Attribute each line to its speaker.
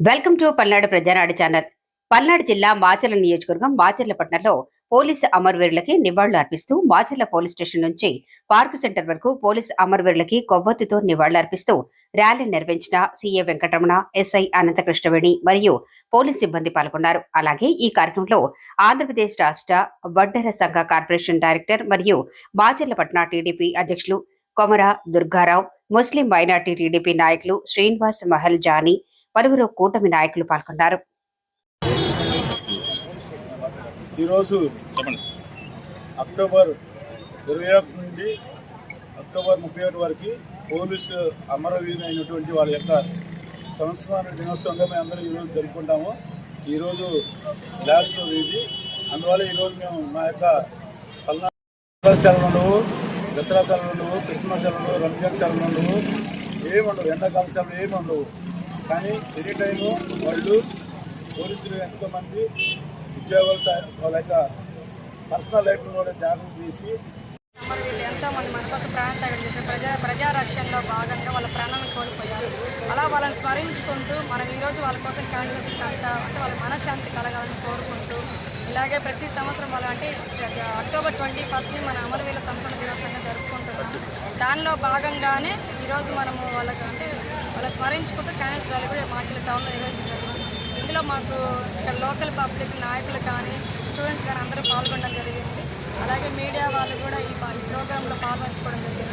Speaker 1: Welcome to Palnadu Prajanadu channel. Palnadu జిల్లా మాచర్ల నియోజకవర్గం మాచర్ల పట్టణంలో పోలీసు అమరవీరులకి నివాళులు అర్పిస్తూ మాచర్ల పోలీస్ స్టేషన్ నుంచి పార్కు సెంటర్ వరకు పోలీసు అమరవీరులకి కొవ్వొత్తితో నివాళులు అర్పిస్తూ ర్యాలీ నిర్వహించిన సీఏ వెంకటరమణ ఎస్ఐ అనంతకృష్ణవేణి మరియు పోలీస్ సిబ్బంది పాల్గొన్నారు. అలాగే ఈ కార్యక్రమంలో ఆంధ్రప్రదేశ్ రాష్ట్ర వడ్డెర సంఘ కార్పొరేషన్ డైరెక్టర్ మరియు మాచర్ల పట్టణ టీడీపీ అధ్యక్షులు Komara Durgarao Muslim minority TDP నాయకులు శ్రీనివాస్ మహల్ జానీ పలువురు కూటమి నాయకులు పాల్గొన్నారు.
Speaker 2: ఈరోజు అక్టోబర్ ఇరవై ఒకటి నుండి అక్టోబర్ ముప్పై ఒకటి వరకు పోలీసు అమరవీరు అయినటువంటి వాళ్ళ యొక్క సంవత్సరాల దినోత్సవంగా మేము అందరం ఈరోజు జరుపుకుంటాము. ఈరోజు లాస్ట్ రోజు ఇది. అందువల్ల ఈరోజు మేము మా యొక్క పల్నాడు సెలవులు దసరా సెలవులు క్రిస్మస్ సెలవులు రంజాన్ సెలవులు ఏముండవు ఎండాకాలం సెలవులు ఏమి ఉండవు కానీ ఎనీ టైము వాళ్ళు పోలీసులు ఎంతోమంది ఉద్యోగులతో వాళ్ళ యొక్క పర్సనల్ లైఫ్ను కూడా త్యాగం చేసి
Speaker 3: మరి వీళ్ళు ఎంతో మంది మన కోసం ప్రాణత్యాగం చేశారు. ప్రజా ప్రజారక్షణలో భాగంగా వాళ్ళ ప్రాణాలను కోల్పోయారు. అలా వాళ్ళని స్మరించుకుంటూ మనం ఈరోజు వాళ్ళ కోసం క్యాండిడేట్స్ అంట అంటే వాళ్ళ మనశ్శాంతి కలగాలని కోరుకుంటూ ఇలాగే ప్రతి సంవత్సరం వాళ్ళు అంటే అక్టోబర్ ట్వంటీ ఫస్ట్ని మన అమరవీరుల సంస్థల దినోత్సవంగా జరుపుకుంటున్నాం. దానిలో భాగంగానే ఈరోజు మనము వాళ్ళకి అంటే అలా స్మరించుకుంటూ క్యాండిడేట్స్ ర్యాలీ కూడా మార్చిలో టౌన్లో నిర్వహించారు ఇందులో మాకు ఇక్కడ లోకల్ పబ్లిక్ నాయకులు కానీ స్టూడెంట్స్ కానీ అందరూ పాల్గొనడం జరిగింది. అలాగే మీడియా వాళ్ళు కూడా ఈ ఈ ప్రోగ్రాంలో పాల్పంచుకోవడం జరిగింది.